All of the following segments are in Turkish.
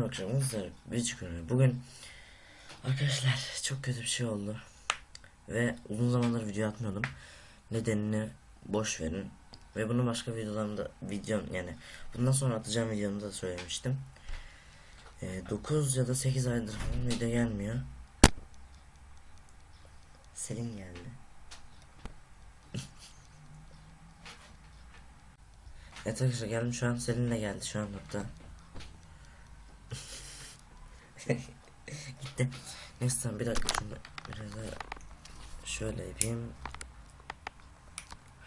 Merhaba arkadaşlar, bir. Bugün arkadaşlar çok kötü bir şey oldu. Ve uzun zamandır video atmıyordum. Nedenini boş verin. Ve bunu başka videolarımda videom yani bundan sonra atacağım videomda da söylemiştim. Ee, 9 ya da 8 aydır falan video gelmiyor. Selin geldi. evet arkadaşlar geldim şu an Selin'le geldi şu an hatta. Gitti. Neyse tamam bir dakika şunu biraz daha şöyle yapayım.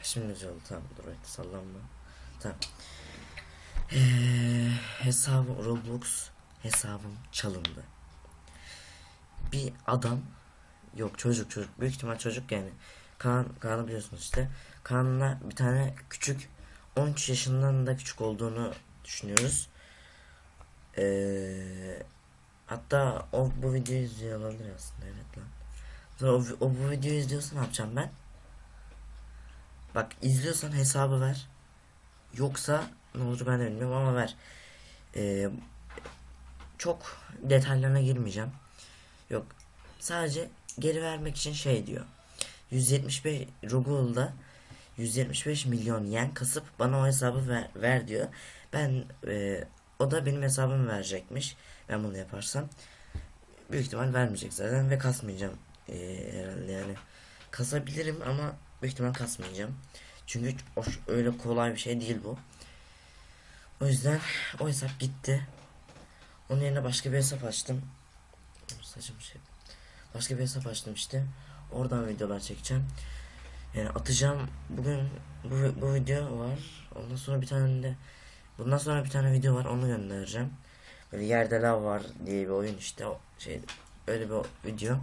Şimdi güzel oldu tamam dur bekle sallanma. Tamam. Ee, hesabım Roblox hesabım çalındı. Bir adam yok çocuk çocuk büyük ihtimal çocuk yani. Kaan, Kaan'ı biliyorsunuz işte. Kaan'la bir tane küçük 13 yaşından da küçük olduğunu düşünüyoruz. Eee Hatta o bu videoyu izliyor olabilir aslında evet lan. O, o bu videoyu izliyorsa ne yapacağım ben? Bak izliyorsan hesabı ver. Yoksa ne olur ben de bilmiyorum ama ver. Ee, çok detaylarına girmeyeceğim. Yok. Sadece geri vermek için şey diyor. 175 Rogule'da 175 milyon yen kasıp bana o hesabı ver, ver diyor. Ben e, o da benim hesabımı verecekmiş. Ben bunu yaparsam büyük ihtimal vermeyecek zaten ve kasmayacağım ee, herhalde yani. Kasabilirim ama büyük ihtimal kasmayacağım. Çünkü o, öyle kolay bir şey değil bu. O yüzden o hesap gitti. Onun yerine başka bir hesap açtım. Saçım şey. Başka bir hesap açtım işte. Oradan videolar çekeceğim. Yani atacağım. Bugün bu, bu video var. Ondan sonra bir tane de bundan sonra bir tane video var. Onu göndereceğim. Böyle yerde lav var diye bir oyun işte o şey öyle bir video.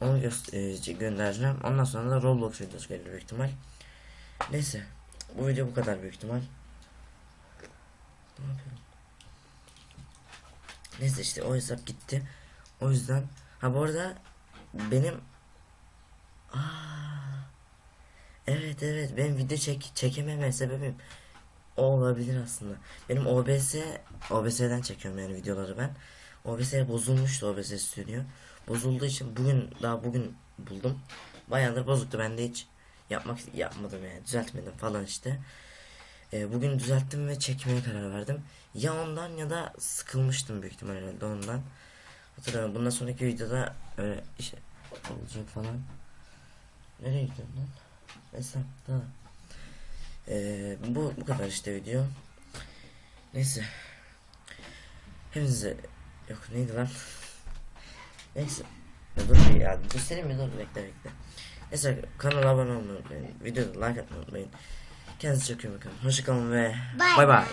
Onu göster göndereceğim. Ondan sonra da Roblox videosu gelir büyük ihtimal. Neyse. Bu video bu kadar büyük ihtimal. Ne yapıyorum? Neyse işte o hesap gitti. O yüzden ha bu arada benim Aa, evet evet benim video çek çekememe sebebim o olabilir aslında. Benim OBS OBS'den çekiyorum yani videoları ben. OBS bozulmuştu OBS stüdyo. Bozulduğu için bugün daha bugün buldum. Bayağıdır bozuktu ben de hiç yapmak yapmadım yani düzeltmedim falan işte. Ee, bugün düzelttim ve çekmeye karar verdim. Ya ondan ya da sıkılmıştım büyük ihtimalle herhalde ondan. Hatırlıyorum bundan sonraki videoda öyle işte olacak falan. Nereye gidiyorsun lan? Neyse tamam. Bu bu kadar işte video. Neyse. Hepinize yok neydi lan? Neyse. Dur bir ya göstereyim mi dur bekle bekle. Neyse kanala abone olmayı unutmayın. Videoda like atmayı unutmayın. Kendinize çok iyi bakın. Hoşçakalın ve bay bay.